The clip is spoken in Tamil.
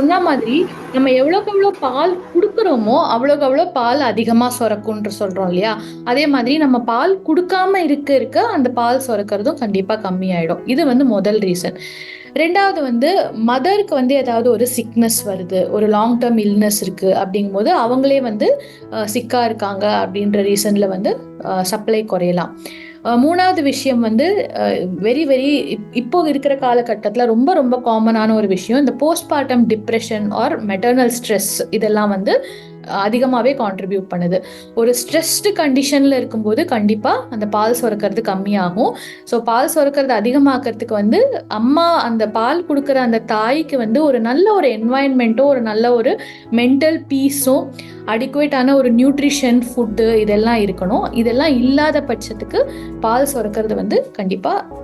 சொன்ன மாதிரி நம்ம எவ்வளோக்கு எவ்வளோ பால் கொடுக்குறோமோ அவ்வளோக்கு அவ்வளோ பால் அதிகமாக சுரக்கும்ன்ற சொல்கிறோம் இல்லையா? அதே மாதிரி நம்ம பால் கொடுக்காம இருக்க இருக்க அந்த பால் சுரக்கிறதும் கண்டிப்பாக கம்மியாயிடும். இது வந்து முதல் ரீசன். ரெண்டாவது வந்து மதருக்கு வந்து ஏதாவது ஒரு சிக்னஸ் வருது. ஒரு லாங் டெர்ம் இல்னஸ் இருக்கு அப்படிங்கும்போது, அவங்களே வந்து சிக்காக சிக்கா இருக்காங்க அப்படின்ற ரீசன்ல வந்து சப்ளை குறையலாம். மூணாவது விஷயம் வந்து வெரி வெரி இப்போ இருக்கிற காலகட்டத்தில் ரொம்ப ரொம்ப காமனான ஒரு விஷயம். இந்த postpartum depression or maternal stress இதெல்லாம் வந்து அதிகமாகவே கான்ட்ரிபியூட் பண்ணுது. ஒரு ஸ்ட்ரெஸ்டு கண்டிஷனில் இருக்கும்போது கண்டிப்பாக அந்த பால் சுரக்கிறது கம்மியாகும். ஸோ பால் சுரக்கிறது அதிகமாக்கிறதுக்கு வந்து அம்மா அந்த பால் கொடுக்குற அந்த தாய்க்கு வந்து ஒரு நல்ல ஒரு என்வாயன்மெண்ட்டும் ஒரு நல்ல ஒரு மென்டல் பீஸும், அடிக்குவேட்டான ஒரு நியூட்ரிஷன், ஃபுட்டு இதெல்லாம் இருக்கணும். இதெல்லாம் இல்லாத பட்சத்துக்கு பால் சுரக்கிறது வந்து கண்டிப்பாக